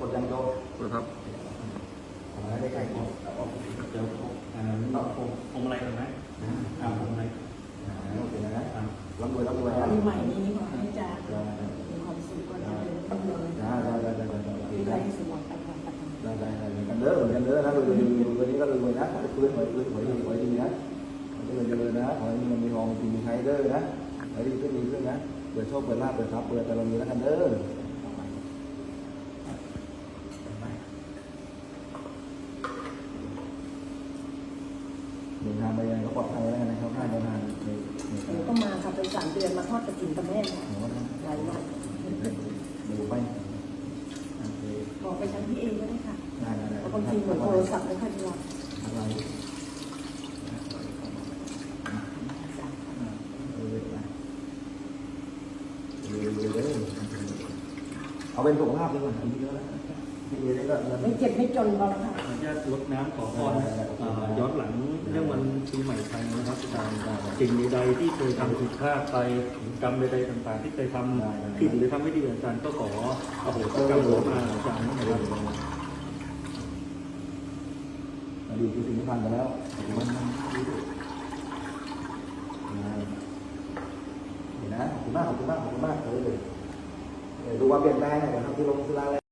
กดยังโยครับทำอะไรได้ใกล้ก่อนเดี๋ยวอ่าผมผมอะไรกันไหมอ่าผมอะไรโอเคนะร่ำรวยร่ำรวยนะปีใหม่นี้ขอให้อาจารย์มีความสุขก็จะเป็นร่ำรวยได้ได้ได้ได้ได้มีใจสมหวังตามความปรารถนาได้ได้ได้กันเด้อกันเด้อนะรวยรวยรวยวันนี้ก็รวยนะขอให้ฟื้นขอให้ฟื้นขอให้ดีขอให้ดีนะขอให้เจริญเจริญนะขอให้มีเงินมีทองมีมีใช้เด้อนะขอให้ดีขึ้นดีขึ้นนะเปิดโชคเปิดลาภเปิดทรัพย์เปิดแต่เรามีแล้วกันเด้อเดิ นทางไปยังก็ปลอดภัยแล้วนะครับถ้าเดินทางในในหนูก็มาค่ะไปสามเดือนมาทอดกระถิ่นกับแม่เนี่ยหัวนะหลายวันดูไปโอเคบอกไปทางพี่เองก็ได้ค่ะได้ได้ได้เพราะบางทีเหมือนโทรศัพท์ไม่ค่อยจะรับอะไรเอาเป็นสุขภาพดีกว่าอายุเยอะแล้วพี่เอได้ก็เงินไม่เจ็บไม่จนพอแล้วค่ะ ขออนุญาตลดน้ำขอพรอ่าย้อนหลัง เรื่องวันปีใหม่ไทยนะครับอาจารย์สิ่งใดที่เคยทำผิดพลาดไปกรรมใดๆต่างๆ ที่เคยทำผิดหรือทำไม่ดีอาจารย์ก็ขออโหสิกรรมขอมาอาจารย์นะครับอดีตคือสิ่งที่ผ่านไปแล้วมันเห็นนะขอบคุณมากขอบคุณมากขอบคุณมากเลยดูว่าเปลี่ยนแปลงนะครับที่ลงที่ร้าน